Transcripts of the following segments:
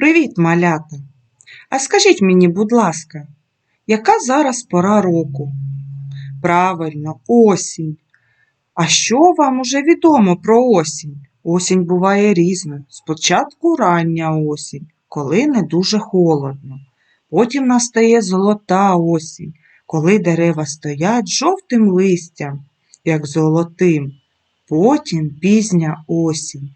Привіт, малята! А скажіть мені, будь ласка, яка зараз пора року? Правильно, осінь. А що вам уже відомо про осінь? Осінь буває різною. Спочатку рання осінь, коли не дуже холодно. Потім настає золота осінь, коли дерева стоять жовтим листям, як золотим. Потім пізня осінь,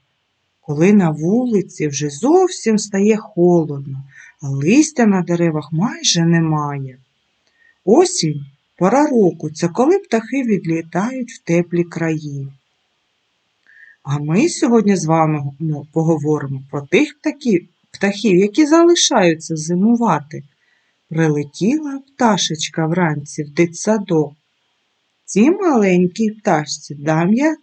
коли на вулиці вже зовсім стає холодно, а листя на деревах майже немає. Осінь пора року це коли птахи відлітають в теплі краї. А ми сьогодні з вами ну, поговоримо про тих птахів, птахів, які залишаються зимувати. Прилетіла пташечка вранці в дитсадок. Цій маленькій пташці дам я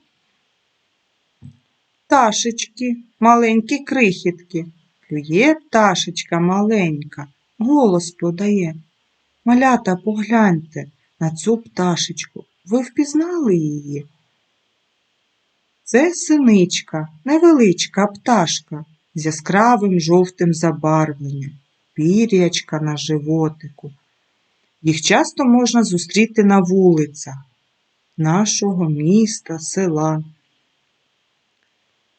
пташечки, маленькі крихітки. Клює пташечка маленька, голос подає. Малята, погляньте на цю пташечку. Ви впізнали її? Це синичка, невеличка пташка з яскравим жовтим забарвленням, пір'ячка на животику. Їх часто можна зустріти на вулицях нашого міста, села.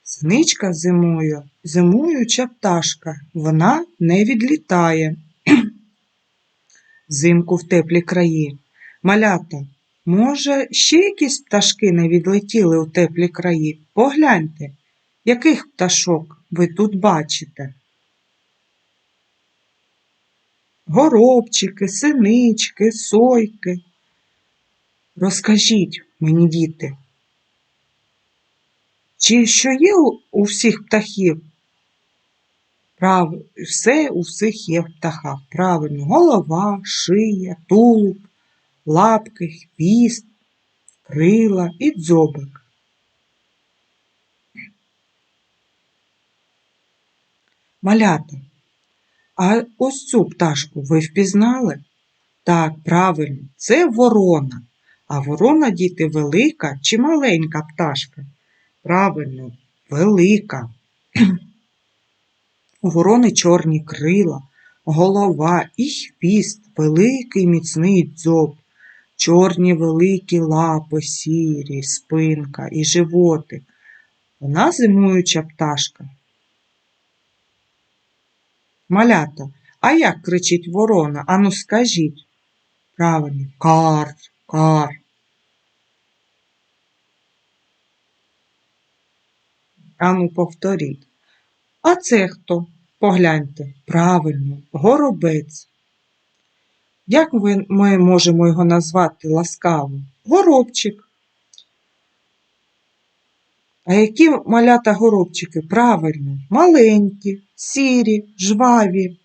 Синичка зимою, зимуюча пташка, вона не відлітає взимку в теплі краї. Малята, може, ще якісь пташки не відлетіли у теплі краї? Погляньте, яких пташок ви тут бачите? Горобчики, синички, сойки. Розкажіть мені, діти, чи що є у, всіх птахів? Прав... Все у всіх є в птахах. Правильно, голова, шия, тулуб, лапки, хвіст, крила і дзьобик. Малята, а ось цю пташку ви впізнали? Так, правильно, це ворона. А ворона, діти, велика чи маленька пташка? Правильно, велика. Ворони чорні крила, голова і хвіст, великий міцний дзьоб, чорні великі лапи, сірі, спинка і животик. Вона зимуюча пташка. Малята, а як кричить ворона? Ану скажіть. Правильно, кар, кар. Ану повторіть. А це хто? Погляньте, правильно, горобець. Як ми, можемо його назвати ласкаво? Горобчик. А які малята горобчики? Правильно, маленькі, сірі, жваві.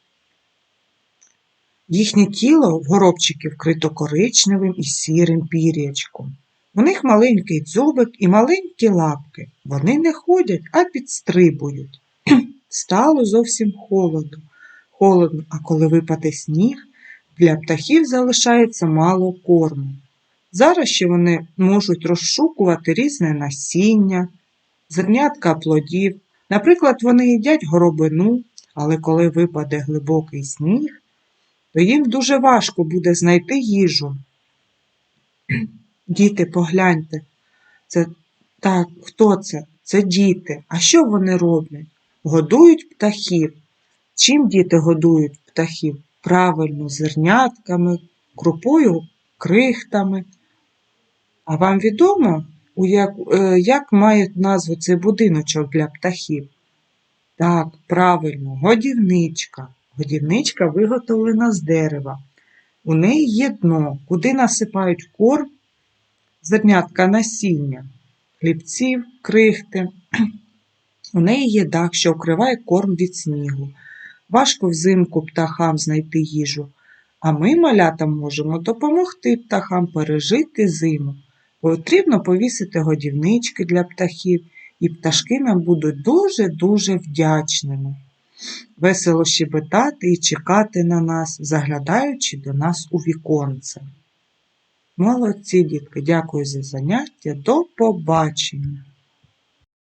Їхнє тіло в горобчиків вкрито коричневим і сірим пір'ячком. У них маленький дзьобик і маленькі лапки. Вони не ходять, а підстрибують. Стало зовсім холодно. Холодно, а коли випаде сніг, для птахів залишається мало корму. Зараз ще вони можуть розшукувати різне насіння, зернятка плодів. Наприклад, вони їдять горобину, але коли випаде глибокий сніг, то їм дуже важко буде знайти їжу. Діти, погляньте, це так, хто це? Це діти. А що вони роблять? Годують птахів. Чим діти годують птахів? Правильно, зернятками, крупою, крихтами. А вам відомо, як, е, як має назву цей будиночок для птахів? Так, правильно, годівничка. Годівничка виготовлена з дерева. У неї є дно, куди насипають корм, зернятка насіння, хлібців, крихти. У неї є дах, що вкриває корм від снігу. Важко взимку птахам знайти їжу, а ми, малята, можемо допомогти птахам пережити зиму. Потрібно повісити годівнички для птахів, і пташки нам будуть дуже-дуже вдячними. Весело щебетати і чекати на нас, заглядаючи до нас у віконце. Молодці, дітки, дякую за заняття. До побачення!